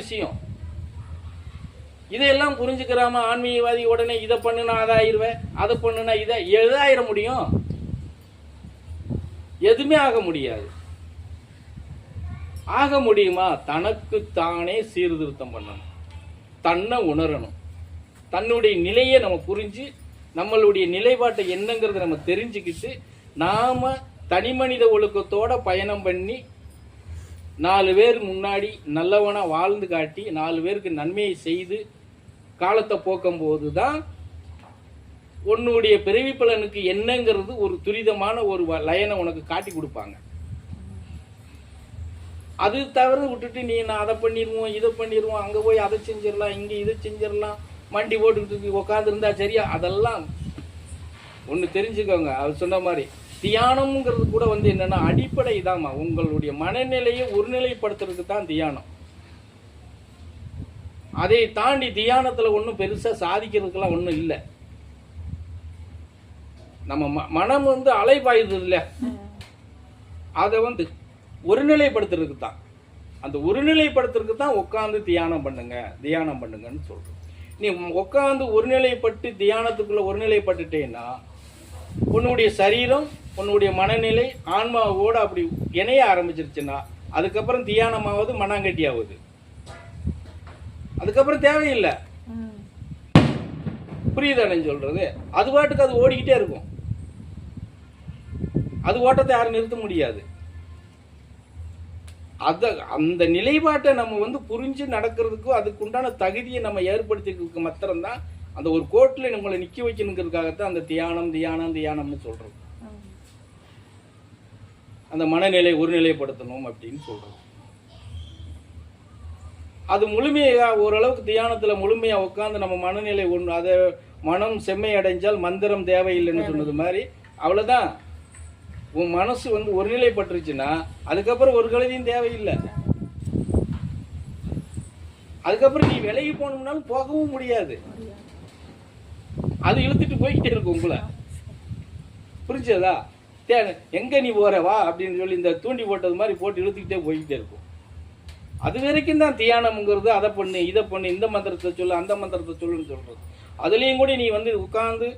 விஷயம். இதையெல்லாம் புரிஞ்சுக்கிறாம ஆன்மீகவாதி உடனே இதை பண்ணுனா அதாயிருவேன் அதை பண்ணுனா இதை எதாயிர முடியும்? எதுவுமே ஆக முடியாது. ஆக முடியுமா? தனக்கு தானே சீர்திருத்தம் பண்ணணும். தன்னை உணரணும். தன்னுடைய நிலையை நம்ம புரிஞ்சு நம்மளுடைய நிலைப்பாட்டை என்னங்கிறத நம்ம தெரிஞ்சுக்கிட்டு நாம தனி மனித ஒழுக்கத்தோட பயணம் பண்ணி நாலு பேர் முன்னாடி நல்லவனாக வாழ்ந்து காட்டி நாலு பேருக்கு நன்மையை செய்து காலத்தை போக்கும் போது தான் உன்னுடைய பிறவி பலனுக்கு என்னங்கிறது ஒரு துரிதமான ஒரு வ- லயனை உனக்கு காட்டி கொடுப்பாங்க. அது தவிர விட்டுட்டு நீ நான் அதை பண்ணிடுவோம் இதை பண்ணிடுவோம் அங்கே போய் அதை செஞ்சிடலாம் இங்கே இதை செஞ்சிடலாம் மண்டி போட்டுக்கிட்டு உட்காந்துருந்தா சரியா? அதெல்லாம் ஒன்று தெரிஞ்சுக்கோங்க. அவர் சொன்ன மாதிரி தியானம்ங்கிறது கூட வந்து என்னன்னா அடிப்படை தான்மா உங்களுடைய மனநிலையை ஒருநிலைப்படுத்துறதுக்கு தான் தியானம். அதை தாண்டி தியானத்துல ஒன்றும் பெருசா சாதிக்கிறதுக்கெல்லாம் ஒன்றும் இல்லை. நம்ம ம- மனம் வந்து அலைபாயுது இல்லை. அதை வந்து ஒருநிலைப்படுத்துறதுக்கு தான். அந்த ஒருநிலைப்படுத்துறதுக்கு தான் உட்காந்து தியானம் பண்ணுங்க தியானம் பண்ணுங்கன்னு சொல்றோம். நீ உட்காந்து ஒருநிலைப்பட்டு தியானத்துக்குள்ள ஒருநிலைப்பட்டுட்டேன்னா உன்னுடைய சரீரம் உன்னுடைய மனநிலை ஆன்மாவோட அப்படி இணைய ஆரம்பிச்சிருச்சுன்னா அதுக்கப்புறம் தியானமாவது மண்ணாங்கட்டி ஆகுது அதுக்கப்புறம் தேவையில்லை. புரியுதானே சொல்றது? அது பாட்டுக்கு அது ஓடிக்கிட்டே இருக்கும். அது ஓட்டத்தை யாரும் நிறுத்த முடியாது. அத அந்த நிலைப்பாட்டை நம்ம வந்து புரிஞ்சு நடக்கிறதுக்கும் அதுக்கு உண்டான தகுதியை நம்ம ஏற்படுத்திக்கிறதுக்கு மாத்திரம்தான் அந்த ஒரு கோட்டில் நம்மளை நிக்க வைக்கணுங்கிறதுக்காகத்தான் அந்த தியானம் தியானம் தியானம்னு சொல்றோம் அந்த மனநிலை ஒருநிலைப்படுத்தணும் அப்படின்னு சொல்றோம். அது முழுமையா ஓரளவுக்கு தியானத்துல முழுமையா உட்காந்து நம்ம மனநிலை ஒன்று அதை மனம் செம்மை அடைஞ்சால் மந்திரம் தேவையில்லைன்னு சொன்னது மாதிரி அவ்வளவுதான். உன் மனசு வந்து ஒருநிலைப்பட்டுருச்சுன்னா அதுக்கப்புறம் ஒரு கழுதியும் தேவையில்லை. அதுக்கப்புறம் நீ விலகி போகணும்னாலும் போகவும் முடியாது. அது இழுத்துட்டு போய்கிட்டே இருக்கும் உங்களை. புரிஞ்சதா? தே எங்க நீ போற? வா அப்படின்னு சொல்லி இந்த தூண்டி போட்டது மாதிரி போட்டு இழுத்துக்கிட்டே போய்கிட்டே இருக்கும். அது வரைக்கும் தான் தியானம்ங்கிறது அதை பண்ணு இதை பண்ணு இந்த மந்திரத்தை சொல்லு அந்த மந்திரத்தை சொல்லுன்னு சொல்றது. அதுலேயும் கூட நீ வந்து உட்கார்ந்து